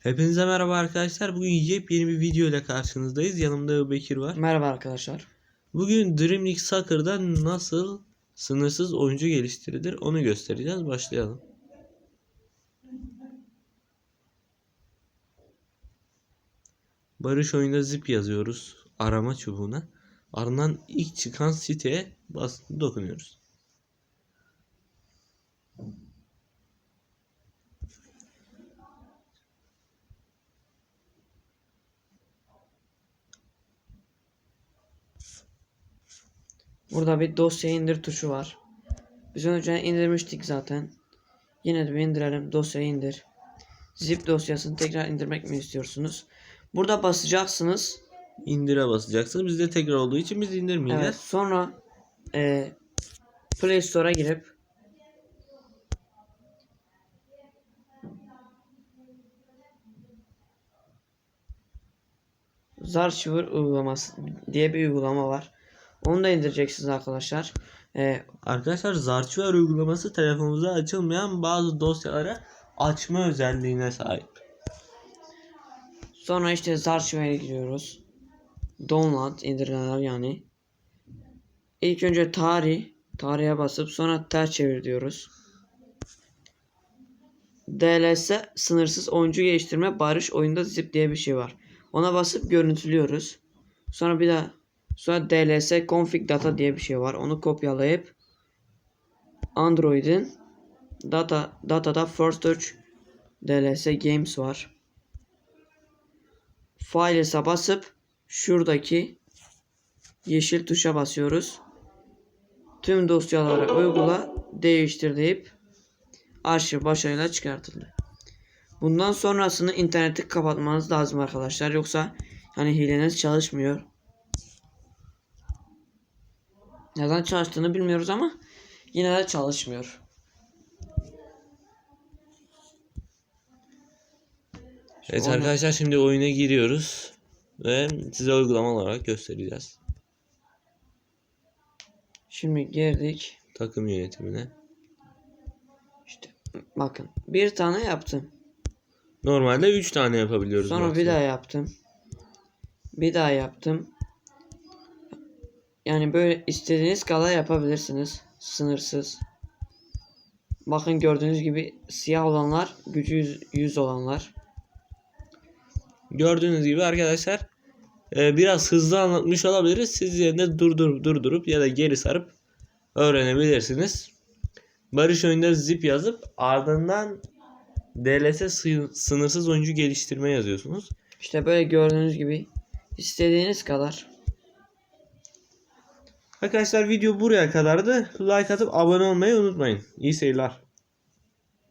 Hepinize merhaba arkadaşlar. Bugün yepyeni bir video ile karşınızdayız. Yanımda Bekir var. Merhaba arkadaşlar. Bugün Dream League Soccer'da nasıl sınırsız oyuncu geliştirilir onu göstereceğiz. Başlayalım. Barış oyunda zip yazıyoruz arama çubuğuna. Ardından ilk çıkan siteye bas dokunuyoruz. Burada bir dosya indir tuşu var. Biz önce indirmiştik zaten. Yine de bir indirelim. Dosyayı indir. Zip dosyasını tekrar indirmek mi istiyorsunuz? Burada basacaksınız. İndire basacaksınız. Bizde tekrar olduğu için biz indirmeyeceğiz. Evet. Sonra e, Play Store'a girip Zarchiver uygulaması diye bir uygulama var. Onu da indireceksiniz arkadaşlar. E, Arkadaşlar Zarchiver uygulaması telefonumuza açılmayan bazı dosyaları açma özelliğine sahip. Sonra işte Zarchiver'e giriyoruz. Download indirilenler yani. İlk önce tarih, tarihe basıp sonra ters çevir diyoruz. DLS sınırsız oyuncu geliştirme barış oyunda zip diye bir şey var. Ona basıp görüntülüyoruz. Sonra bir daha sonra DLS config data diye bir şey var. Onu kopyalayıp Android'in data datada first touch DLS games var. Files'a basıp şuradaki yeşil tuşa basıyoruz. Tüm dosyaları uygula, değiştir deyip arşiv başarıyla çıkartıldı. Bundan sonrasını interneti kapatmanız lazım arkadaşlar. Yoksa yani hileniz çalışmıyor. Neden çalıştığını bilmiyoruz ama yine de çalışmıyor. Evet Onu- arkadaşlar şimdi oyuna giriyoruz ve size uygulama olarak göstereceğiz. Şimdi girdik. Takım yönetimine. İşte bakın bir tane yaptım. Normalde 3 tane yapabiliyoruz. Sonra bir daha yaptım. Bir daha yaptım. Yani böyle istediğiniz kadar yapabilirsiniz. Sınırsız. Bakın gördüğünüz gibi siyah olanlar gücü 100, 100 olanlar. Gördüğünüz gibi arkadaşlar e, biraz hızlı anlatmış olabiliriz. Siz yerinde durdurup durdurup ya da geri sarıp öğrenebilirsiniz. Barış oyunda zip yazıp ardından DLS sı- sınırsız oyuncu geliştirme yazıyorsunuz. İşte böyle gördüğünüz gibi istediğiniz kadar. Arkadaşlar video buraya kadardı. Like atıp abone olmayı unutmayın. İyi seyirler.